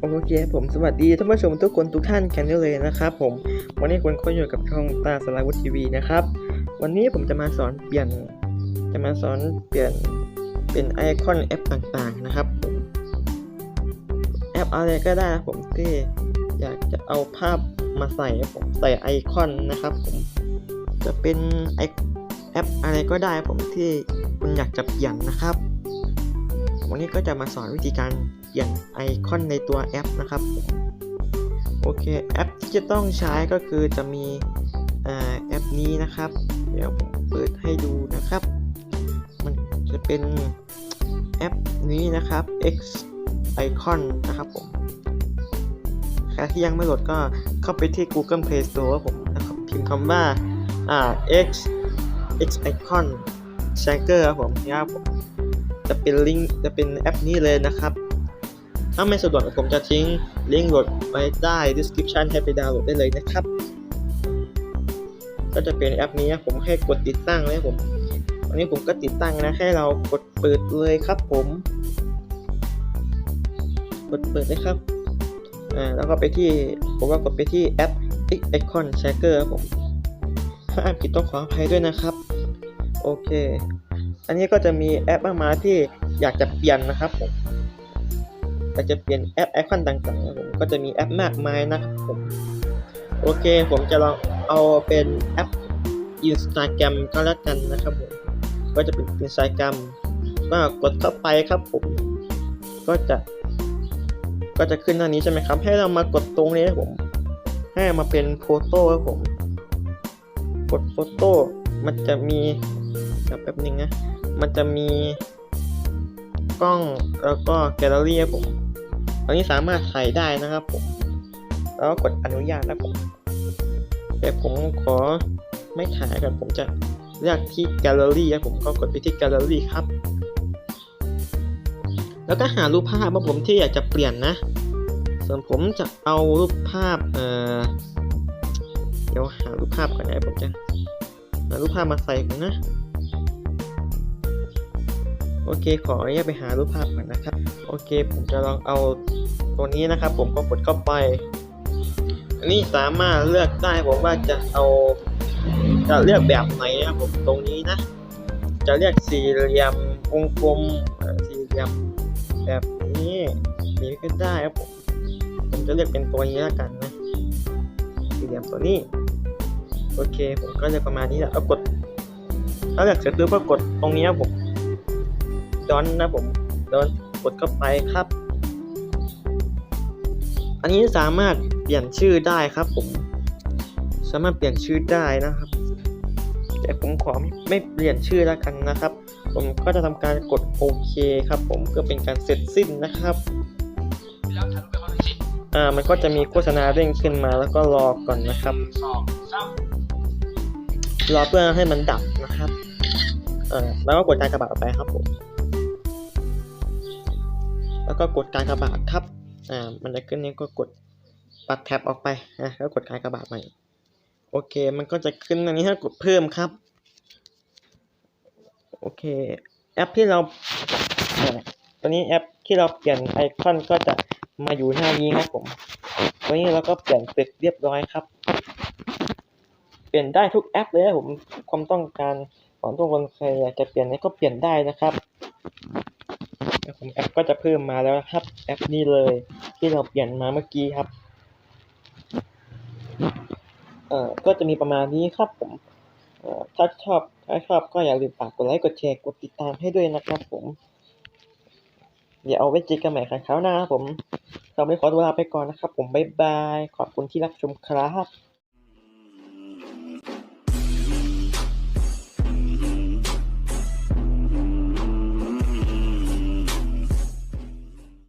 โอเคผมสวัสดีท่านผู้ชมทุกคนทุกท่านกันได้เลยนะครับผมวันนี้คุณก็อยู่กับช่องตาสลาวุฒิทีวีนะครับ วันนี้ผมจะมาสอนเปลี่ยนจะมาสอนเปลี่ยนเป็นไอคอนแอปต่างๆนะครับผมแอปอะไรก็ได้นะผมที่อยากจะเอาภาพมาใส่ผมใส่ไอคอนนะครับผมจะเป็นไอแอปอะไรก็ได้ผมที่คุณอยากจะเปลี่ยนนะครับ วันนี้ก็จะมาสอนวิธีการ เปลี่ยนไอคอนในตัวแอปนะครับโอเคแอปที่จะต้องใช้ก็คือจะมีอแอปนี้นะครับ เดี๋ยวผมเปิดให้ดูนะครับ มันจะเป็นแอปนี้นะครับ X Icon นะครับผมใครที่ยังไม่โหลดก็เข้าไปที่ Google Play Store ผมนะครับพิมพ์คำว่าอ่า X X Icon Shaker ครับผมนี่ยครับผมจะเป็นลิงก์จะเป็นแอปนี้เลยนะครับ ถ้าไม่สะดวกผมจะทิ้งลิงก์โหลดไว้ใต้ description ให้ไปดาวน์โหลดได้เลยนะครับ ก็จะเป็นแอปนี้ผมให้กดติดตั้งเลยผมวันนี้ผมก็ติดตั้งนะให้เรากดเปิดเลยครับผม กดเปิดเลยครับอ่าแล้วก็ไปที่ผมก็กดไปที่แอป X Icon Tracker ครับผมถ้าอ่านผิดต้องขออภัยด้วยนะครับ โอเค อันนี้ก็จะมีแอปมากมายที่อยากจะเปลี่ยนนะครับผม กจะเปลี่ยนแอปไอคอนต่างๆนะผมก็จะมีแอปมากมายนะครับผมโอเคผมจะลองเอาเป็นแอป Instagram ก็แล้วกันนะครับผมก็จะเป็น Instagram ก็กดเข้าไปครับผม ก็จะ ก็จะขึ้นหน้านี้ใช่ไหมครับ ให้เรามากดตรงนี้ครับผม ให้มาเป็นโฟโต้ครับผม กดโฟโต้มันจะมีเดี๋ยวแป๊บนึงนะ มันจะมีกล้องแล้วก็แกลเลอรี่ครับผม อันนี้สามารถถ่ายได้นะครับผม แล้วกดอนุญาตนะผม แต่ผมขอไม่ถ่ายกันผมจะเลือกที่แกลเลอรี่ครับผมก็กดไปที่แกลเลอรี่ครับ แล้วก็หารูปภาพว่าผมที่อยากจะเปลี่ยนนะ ส่วนผมจะเอารูปภาพเอ่อเดี๋ยวหารูปภาพก่อนนะผมจะหารูปภาพมาใส่ก่อนนะ โอเค ขออนุญาตไปหารูปภาพก่อนนะครับ โอเค ผมจะลองเอาตัวนี้นะครับ ผมก็กดเข้าไป อันนี้สามารถเลือกได้ผมว่าจะเอา จะเลือกแบบไหนนะครับผมตรงนี้นะ จะเลือกสี่เหลี่ยมวงกลมสี่เหลี่ยมแบบนี้นี้ก็ได้ครับผมผมจะเลือกเป็นตัวนี้แล้วกันนะสี่เหลี่ยมตัวนี้ โอเค ผมก็เลือกประมาณนี้แหละเอากดถ้าเลือกเสร็จปุ๊บก็กดตรงนี้ครับผม ดอนนะผมดอนกดเข้าไปครับ อันนี้สามารถเปลี่ยนชื่อได้ครับ ผม สามารถเปลี่ยนชื่อได้นะครับ แต่ผมขอไม่เปลี่ยนชื่อแล้วกันนะครับ ผมก็จะทำการกดโอเคครับ ผมเพื่อเป็นการเสร็จสิ้นนะครับอ่ามันก็จะมีโฆษณาเด้งขึ้นมาแล้วก็รอก่อนนะครับรอเพื่อให้มันดับนะครับ เอ่าแล้วก็กดการกระบาดออกไปครับผม แล้วก็กดการกระบาดครับอ่ามันจะขึ้นนี้ก็กดปัดแท็บออกไปนะแล้วกดการกระบาดใหม่โอเค มันก็จะขึ้นอันนี้ให้กดเพิ่มครับโอเค แอปที่เราตอนนี้แอปที่เราเปลี่ยนไอคอนก็จะมาอยู่หน้านี้ครับผมตอนนี้เราก็เปลี่ยนเสร็จเรียบร้อยครับ เปลี่ยนได้ทุกแอปเลยนะผมความต้องการของทุกคนใครอยากจะเปลี่ยนนี้ก็เปลี่ยนได้นะครับ ผมแอปก็จะเพิ่มมาแล้วครับ แอปนี้เลย ที่เราเปลี่ยนมาเมื่อกี้ครับ เอ่อก็จะมีประมาณนี้ครับผมเอ่อถ้าชอบถ้าชอบก็อย่าลืมฝากกดไลค์กดแชร์กดติดตามให้ด้วยนะครับผม เดี๋ยวเอาไว้เจอกันใหม่ครั้งหน้าครับผมเราไม่ขอตัวลาไปก่อนนะครับ ผมบ๊ายบาย ขอบคุณที่รับชมครับ